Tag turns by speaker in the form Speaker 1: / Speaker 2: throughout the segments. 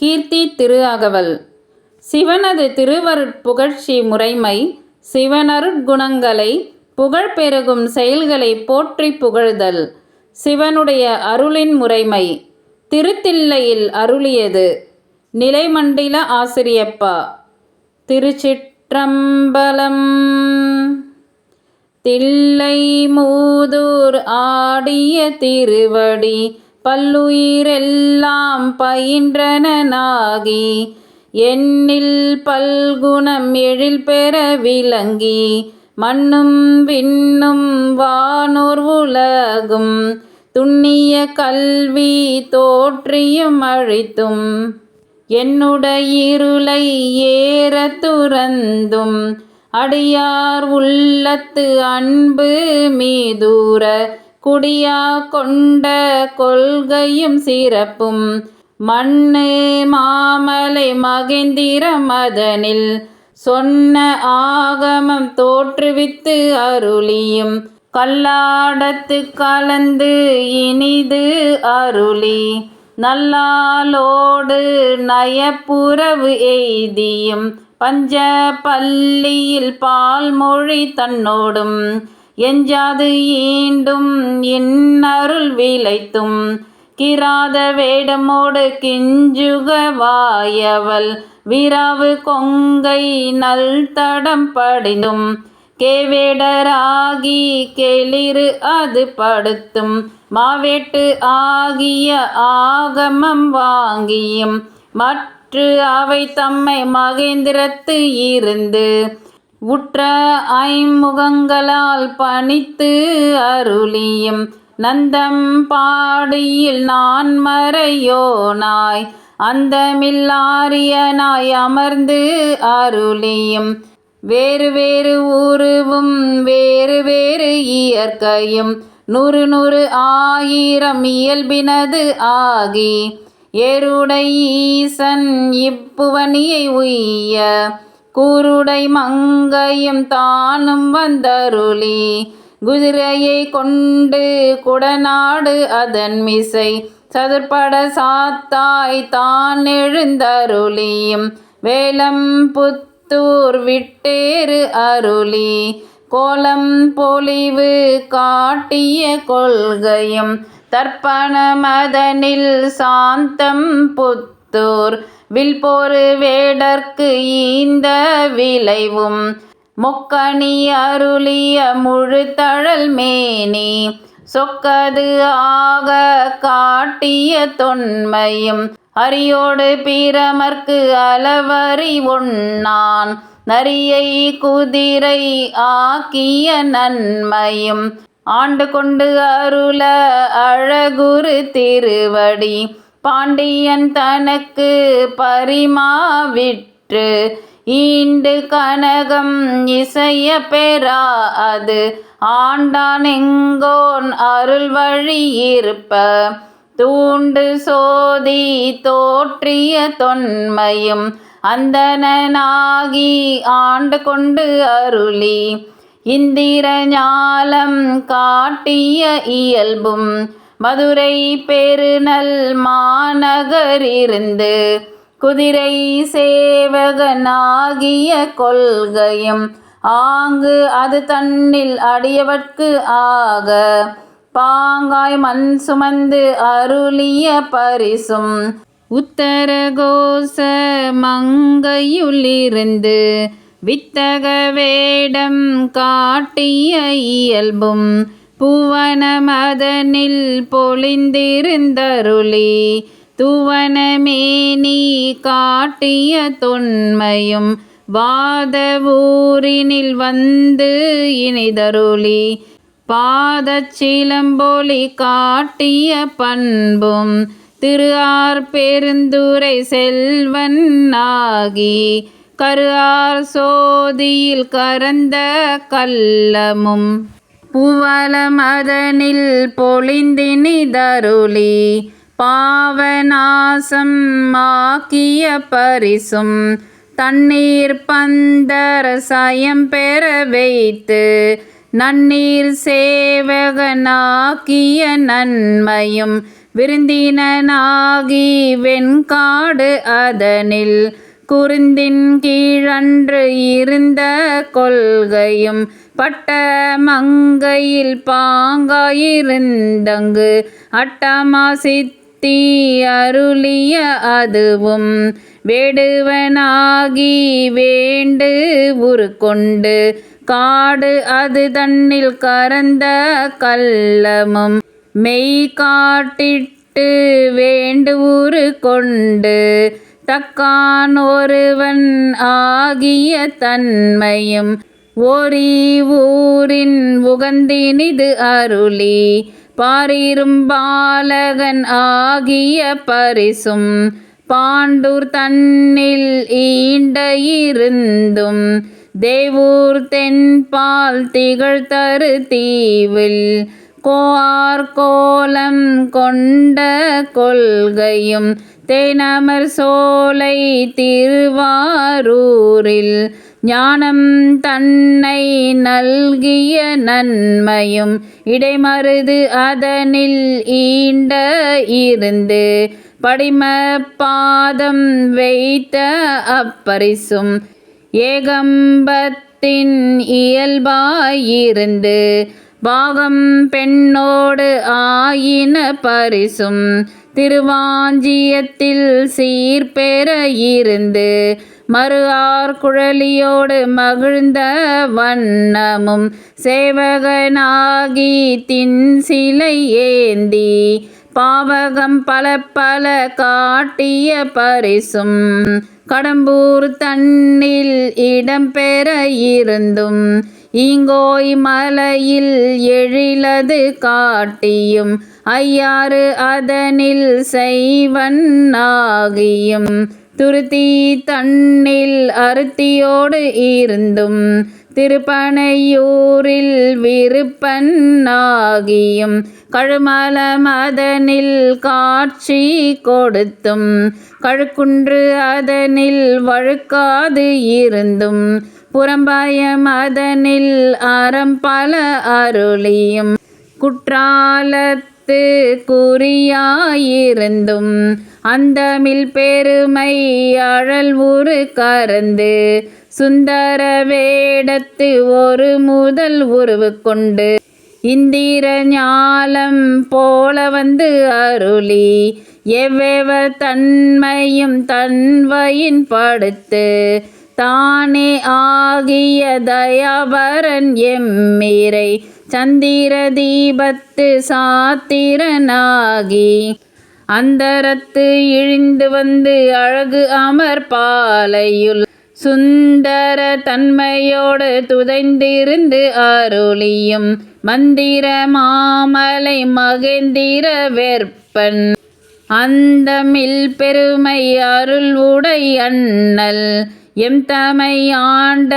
Speaker 1: கீர்த்தி திரு அகவல் சிவனது திருவருட்புகழ்ச்சி முறைமை சிவனருட்குணங்களை புகழ் பெருகும் செயல்களை போற்றி புகழ்தல். சிவனுடைய அருளின் முறைமை திருத்தில்லையில் அருளியது. நிலைமண்டில ஆசிரியப்பா திருச்சிற்றம்பலம். தில்லை மூதூர் ஆடிய திருவடி பல்லுயிரெல்லாம் பயின்றனாகி எண்ணில் பல்குணம் எழில் பெற விளங்கி மண்ணும் விண்ணும் வானோர் உலகும் துண்ணிய கல்வி தோற்றியும் அழித்தும் என்னுடையிருளை ஏற துறந்தும் அடியார் உள்ளத்து அன்பு மீதூர குடியா கொண்ட கொள்கையும் சிறப்பும். மண்ணு மாமலை மகேந்திர மதனில் சொன்ன ஆகமம் தோற்றுவித்து அருளியும். கல்லாடத்து கலந்து இனிது அருளி. நல்லாலோடு நயப்புறவு எய்தியும். பஞ்ச பள்ளியில் பால்மொழி தன்னோடும். எஞ்சாது ஈண்டும் இன்னருள் விளைத்தும். கிராத வேடமோடு கிஞ்சுகவாயவள் விராவு கொங்கை நல் தடம் படிந்தும் கேவேடராகி கேளிரு அது படுத்தும். மாவேட்டு ஆகிய ஆகமம் வாங்கியும். மற்ற அவை தம்மை மகேந்திரத்து இருந்து. உற்ற ஐமுகங்களால் பணித்து அருளியும் நந்தம் பாடியில் நான் மறையோனாய் அந்தமில்லாரியனாய் அமர்ந்து அருளியும். வேறு வேறு உருவும் வேறு வேறு இயற்கையும். நூறு நூறு ஆயிரம் இயல்பினது ஆகி ஏருடை ஈசன் இப்புவனியை உய்ய. கூருடை மங்கையும் தானும் வந்தருளி. குதிரையை கொண்டு குடநாடு அதன் மிசை. சதுர்பட சாத்தாய் தான் எழுந்தருளியும். வேலம் புத்தூர் விட்டேறு அருளி. கோலம் பொலிவு காட்டிய கொள்கையும். தர்ப்பண மதனில் சாந்தம் புத்தூர் வில்போரு வேடற்கு ஈந்த விளைவும். மொக்கணி அருளிய முழு தழல் மேனி. சொக்கது ஆக காட்டிய தொன்மையும். அரியோடு பீரமர்க்கு அளவறி ஒன்னான் நரியை குதிரை ஆக்கிய நன்மையும். ஆண்டு கொண்டு அருள அழகுரு திருவடி. பாண்டியன் தனக்கு பரிமாவிற்று ஈண்டு கனகம் இசைய பெறா. அது ஆண்டான் எங்கோன் அருள் வழி இருப்ப. தூண்டு சோதி தோற்றிய தொன்மையும் அந்தனாகி ஆண்டு கொண்டு அருளி. இந்திர ஞாலம் காட்டிய இயல்பும் மதுரை பெருநல் மாநகரிருந்து குதிரை சேவகனாகிய கொள்கையும் ஆங்கு அது தன்னில் அடியவர்க்கு ஆக. பாங்காய் மண் சுமந்து அருளிய பரிசும் உத்தரகோச மங்கையுள்ளிருந்து வித்தக வேடம் காட்டிய இயல்பும் புவனமதனில் பொழிந்திருந்தருளி துவனமே நீ காட்டிய தொன்மையும் வாத ஊரினில் வந்து இனிதருளி பாதச்சிலம்பொலி காட்டிய பண்பும் திருஆர் பெருந்துரை செல்வன் ஆகி கருஆர் சோதியில் கரந்த கல்லமும் புவலமதனில் பொழிந்தினிதருளி பாவநாசம் ஆக்கிய பரிசும் தண்ணீர் பந்தர சயம் பெற வைத்து நன்னீர் சேவகனாக்கிய நன்மையும் விருந்தினனாகி வெண்காடு அதனில் குருந்தின் கீழன்று இருந்த கொள்கையும் பட்ட மங்கையில் பாங்காயிருந்தங்கு அட்டமா சித்தி அருளிய அதுவும் வேடுவனாகி வேண்டு உருக்கொண்டு காடு அது தன்னில் கரந்த கல்லமும் மெய் காட்டிட்டு வேண்டு உரு கொண்டு தக்கான் ஒருவன் ஆகிய தன்மையும் ஒரி ஊரின் உகந்தினிது அருளி. பாரிரும் பாலகன் ஆகிய பரிசும் பாண்டூர் தன்னில் ஈண்ட இருந்தும் தேவூர் தென்பால் திகழ் தரு தீவில் கோஆர் கோலம் கொண்ட கொள்கையும் தேனமர் சோலை திருவாரூரில் ஞானம் தன்னை நல்கிய நன்மையும் இடைமருது அதனில் ஈண்ட இருந்து படிம பாதம் வைத்த அப்பரிசும் ஏகம்பத்தின் இயல்பாயிருந்து பாகம் பெண்ணோடு ஆயின பரிசும் திருவாஞ்சியத்தில் சீர்பெற இருந்து மறுஆர் குழலியோடு மகிழ்ந்த வண்ணமும் சேவகனாகி தின் சிலை ஏந்தி பாவகம் பல பல காட்டிய பரிசும் கடம்பூர் தன்னில் இடம்பெற இருந்தும் ஈங்கோய் மலையில் எழிலது காட்டியும் ஐயாறு அதனில் செய்வன் ஆகியும் துருத்தி தன்னில் அருத்தியோடு இருந்தும் திருப்பனையூரில் விருப்பன் ஆகியும் கழுமல மதனில் காட்சி கொடுத்தும் கழுக்குன்று அதனில் வழுக்காது இருந்தும் புறம்பயம் அதனில் அறம் பல அருளியும் குற்றாலத் குற்றாலத்து குறியாயிருந்தும் அந்தமில் பெருமை அழல் ஒரு கறந்து சுந்தர வேடத்து ஒரு முதல் உருவு கொண்டு இந்திர ஞாலம் போல வந்து அருளி எவ்வெவ தன்மையும் தன்வையின் படுத்து தானே ஆகிய தயாபரன் எம்மீரை சந்திர தீபத்து சாத்திரனாகி அந்தரத்து இழிந்து வந்து அழகு அமர் பாலையுள் சுந்தர தன்மையோடு துதைந்திருந்து அருளியும் மந்திர மாமலை மகேந்திர வெற்பன். அந்தமில் பெருமை அருள் உடை அண்ணல் எம் தமை ஆண்ட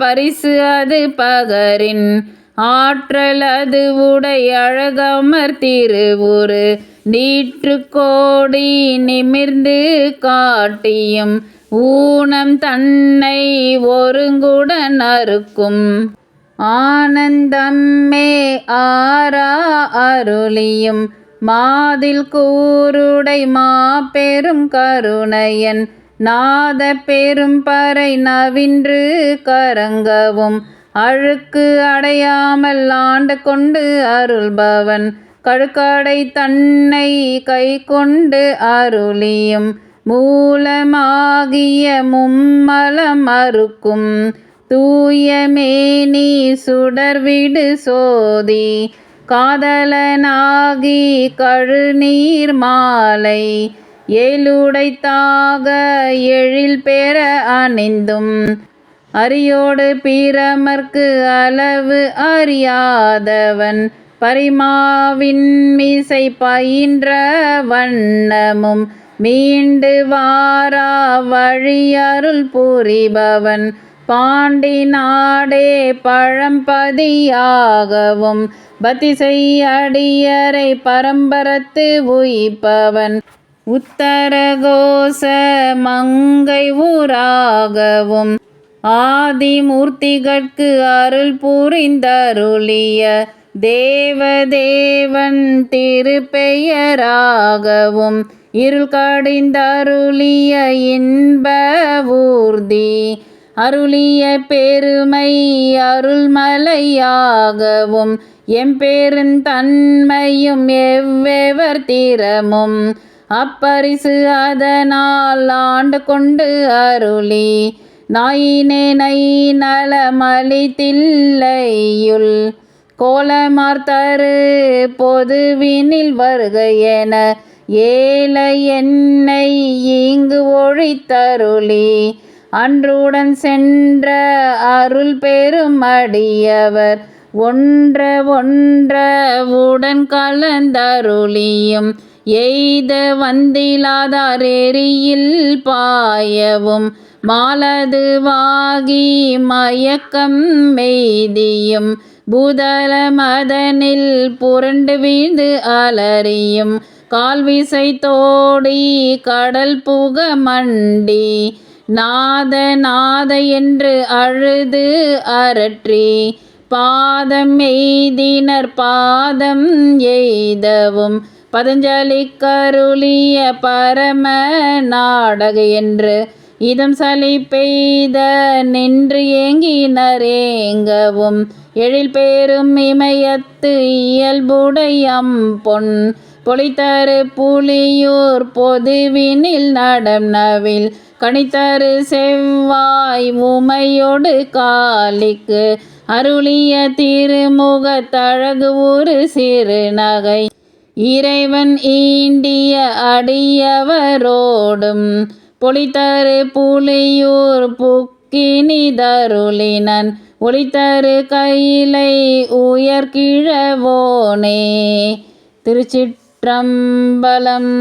Speaker 1: பரிசு அது பகரின் ஆற்றல் அது உடை அழகமர் திருவுரு. நீற்று கோடி நிமிர்ந்து காட்டியும் ஊனம் தன்னை ஒருங்குடன் அறுக்கும். ஆனந்தம்மே ஆரா அருளியும் மாதில் கூருடை மாபெரும் கருணையன். நாத பெரும் பறை நவின்று கரங்கவும் அழுக்கு அடையாமல் ஆண்டு கொண்டு அருள்பவன். கழுக்கடை தன்னை கை கொண்டு அருளியும் மூலமாகிய மும்மலம் அறுக்கும். தூயமேனி சுடர்விடு சோதி காதலனாகி கழுநீர் மாலை. ஏழுடைத்தாக எழில் பெற அணிந்தும் அரியோடு பீரமர்க்கு அளவு அறியாதவன் பரிமாவின் மீசை பயின்ற வண்ணமும் மீண்டு வாரா வழியருள் புரிபவன் பாண்டி நாடே பழம்பதியாகவும் பத்திசை அடியரை பரம்பரத்து உயிப்பவன். உத்தரகோச மங்கை ஊராகவும் ஆதிமூர்த்திகட்கு அருள் புரிந்தருளிய தேவதேவன் திருப்பெயராகவும் இருள் கடிந்தருளிய இன்ப ஊர்தி அருளிய பெருமை அருள்மலையாகவும் எம்பெருந்தன்மையும் எவ்வெவர் திறமும் அப்பரிசு அதனால் ஆண்டு கொண்டு அருளி. நாயினேனை நலமளித்தில்லையுள். கோலமார்த்தரு பொதுவினில் வருக என ஏல என்னை இங்கு ஒழித்தருளி. அன்றுடன் சென்ற அருள் பெரும் அடியவர் ஒன்ற ஒன்ற உடன் கலந்தருளியும். எய்த வந்திலாதாரேரியில் பாயவும் மாலதுவாகி மயக்கம் மெய்தியும் பூதல மதனில் புரண்டு வீழ்ந்து அலறியும் கால்விசை தோடி கடல் புக மண்டி நாத நாத என்று அழுது அரற்றி பாதம் எய்தினர் பாதம் எய்தவும் பதஞ்சலி கருளிய பரம நாடக என்று இதம் சளி பெய்த நின்று ஏங்கினரேங்கவும் எழில் பேரும் இமயத்து இயல்புடையம் பொன் பொலித்தரு புலியூர் பொதுவினில் நடம் நவில் கணித்தரு செவ்வாய் உமையொடு காலிக்கு அருளிய திருமுகத்தழகு ஒரு சிறு நகை. இறைவன் ஈண்டிய அடியவரோடும் பொலித்தரு புலியூர் புக்கினி தருளினன். ஒளித்தரு கையிலை உயர்கிழவோனே திருச்சிற்றம்பலம்